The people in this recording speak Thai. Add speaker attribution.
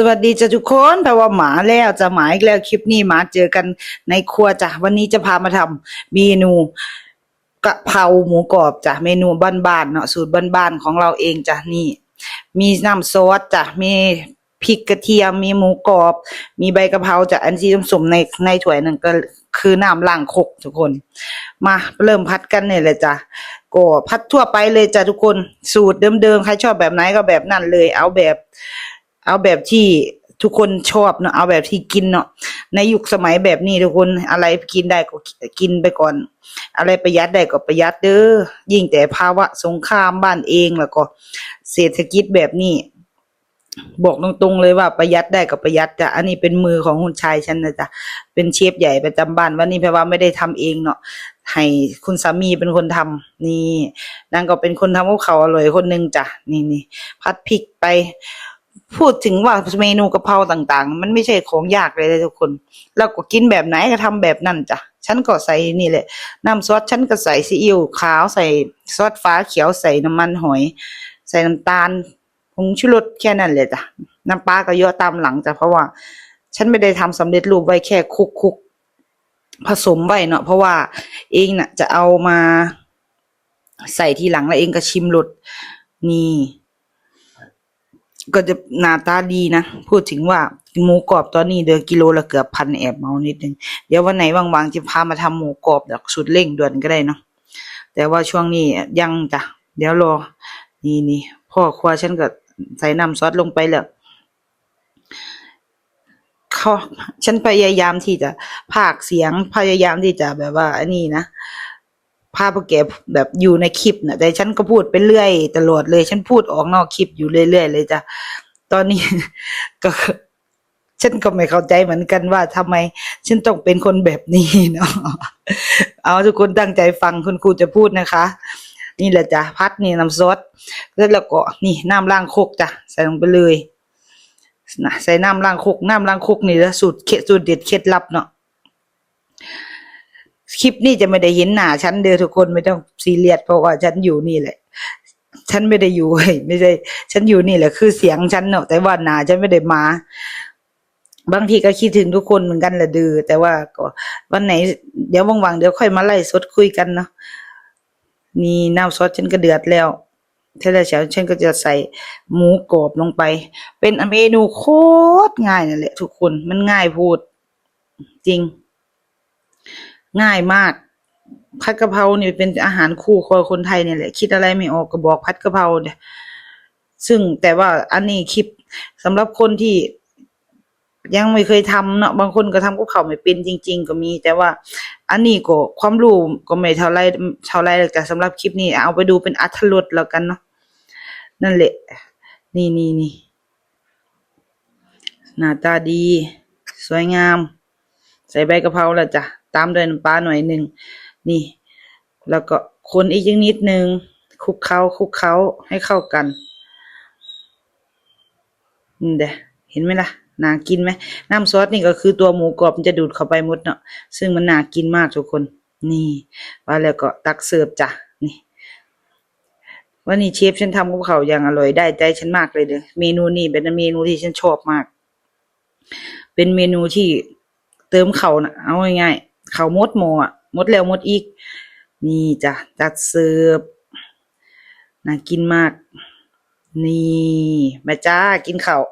Speaker 1: สวัสดีจ้ะทุกคนแปลว่าหมาแล้วจะหมาอีกแล้วคลิปนี้หมาเจอกันในครัวจ้ะวันนี้จะพามาทำเมนูกะเพราหมูกรอบจ้ะเมนูบ้านๆเนาะสูตรบ้านๆของเราเองจ้ะนี่ มีน้ำซอสจ้ะมีพริกกระเทียมมีหมูกรอบ มีใบกะเพราจ้ะอันที่สมในในถ้วยหนั่นก็คือน้ำล้างคกทุกคน มาเริ่มพัดกันเนี่ยเลยจ้ะก็พัดทั่วไปเลยจ้ะทุกคนสูตรเดิมๆใครชอบแบบไหนก็แบบนั้นเลย เอาแบบ เอาแบบที่ทุกคนชอบเนาะเอาแบบที่กินเนาะในยุคสมัยแบบนี้ทุกคนอะไรกินได้ก็กินไปก่อน อะไรประหยัดได้ก็ประหยัดเด้อยิ่งแต่ภาวะสงครามบ้านเองแล้วก็ เศรษฐกิจแบบนี้ บอกตรงๆเลยว่าประหยัดได้ก็ประหยัดจ้ะอันนี้เป็นมือของคุณชายฉันนะจ๊ะเป็นเชฟใหญ่ประจำบ้านวันนี้แปลว่าไม่ได้ทำเองเนาะให้คุณสามีเป็นคนทำนี่นางก็เป็นคนทำกับเขาอร่อยคนหนึ่งจ้ะนี่นี่พัดพริกไป พูดถึงว่าเมนูกะเพราต่างๆ มันไม่ใช่ของยากเลยทุกคนเราก็กินแบบไหนก็ทำแบบนั้นจ้ะฉันก็ใส่นี่แหละ น้ำซอสฉันก็ใส่ซีอิ๊วขาวใส่ซอสฟ้าเขียวใส่น้ำมันหอย ใส่น้ำตาลผงชูรสแค่นั้นเลยจ้ะน้ำปลาก็เยอะตามหลังจ้ะเพราะว่า ฉันไม่ได้ทำสำเร็จรูปไว้แค่คลุกคุกๆผสมไว้เนาะเพราะว่าเองน่ะ จะเอามาใส่ทีหลังแล้วเองก็ชิมรสนี่ ก็จะหน้าตาดีนะ พูดถึงว่าหมูกรอบตอนนี้เดือกิโลละเกือบพันแอบเมานิดนึง เดี๋ยววันไหนว่างๆจะพามาทำหมูกรอบแบบสุดเร่งด่วนก็ได้เนาะแต่ว่าช่วงนี้ยังจ้ะเดี๋ยวรอ นี่นี่พ่อครัวฉันก็ใส่น้ำซอสลงไปแล้วเขาฉันพยายามที่จะพากเสียงพยายามที่จะแบบว่าอันนี้นะ ภาพแกแบบอยู่ในคลิปนะแต่ฉันก็พูดไปเรื่อยตลอดเลย ฉันพูดออกนอกคลิปอยู่เรื่อยๆเลยจ้ะตอนนี้ก็ฉันก็ไม่เข้าใจเหมือนกันว่าทำไม ฉันต้องเป็นคนแบบนี้เนาะเอาทุกคนตั้งใจฟังคุณครูจะพูดนะคะ นี่แหละจ้ะพัดนี่น้ำซอสแล้วก็นี่น้ำล้างโคกจ้ะใส่ลงไปเลยนะใส่น้ำล้างโคกน้ำล้างโคกนี่ละสูตรเคล็ดสูตรเด็ดเคล็ดลับเนาะ คลิปนี้จะไม่ได้เห็นหน้าฉันเด้อทุกคนไม่ต้องซีเรียสเพราะว่าฉันอยู่นี่แหละ ฉันไม่ได้อยู่ไม่ใช่ ฉันอยู่นี่แหละคือเสียงฉันเนาะแต่ว่าหน้าฉันไม่ได้มา บางทีก็คิดถึงทุกคนเหมือนกันแหละดือแต่ว่าก็วันไหน เดี๋ยวว่างๆเดี๋ยวค่อยมาไล่สดคุยกันเนาะนี่น้ำซอสฉันก็เดือดแล้วเท่าไรเช้าฉันก็จะใส่หมูกรอบลงไป เป็นเมนูโคตรง่ายนั่นแหละ ทุกคนมันง่ายพูด จริง ง่ายมาก ผัดกะเพราเนี่ยเป็นอาหารคู่ครัวคนไทยเนี่ยแหละ คิดอะไรไม่ออกก็บอกผัดกะเพราเนี่ยซึ่งแต่ว่าอันนี้คลิปสำหรับคนที่ยังไม่เคยทำเนาะบางคนก็ทำกับข้าไม่เป็นจริง ๆ ก็มี แต่ว่าอันนี้ก็ความรู้ก็ไม่เท่าไรเท่าไรแต่สำหรับคลิปนี้เอาไปดูเป็นอรรถรสแล้วกันเนาะนั่นแหละ นี่นี่นี่หน้าตาดี สวยงาม ใส่ใบกะเพราแล้วจ้ะ ตามด้วยน้ำปลาหน่อยหนึ่งนี่ แล้วก็คนอีกย่างนิดนึงคลุกเคล้าคลุกเคล้าให้เข้ากันนี่เด้เห็นไหมล่ะน่ากินไหมน้ำซอสนี่ก็คือตัวหมูกรอบมันจะดูดเข้าไปหมดเนาะซึ่งมันน่ากินมากทุกคน นี่ว่าแล้วก็ตักเสิร์ฟจ้ะนี่วันนี้เชฟฉันทำกับเขาอย่างอร่อยได้ใจฉันมากเลยเด้อเมนูนี้เป็นเมนูที่ฉันชอบมาก เป็นเมนูที่เติมเขานะเอาง่ายๆ เขาหมดหมออะหมดแล้วหมดอีก นี่จ้ะจัดเสิร์ฟน่ากินมาก นี่มาจ้ากินข้าว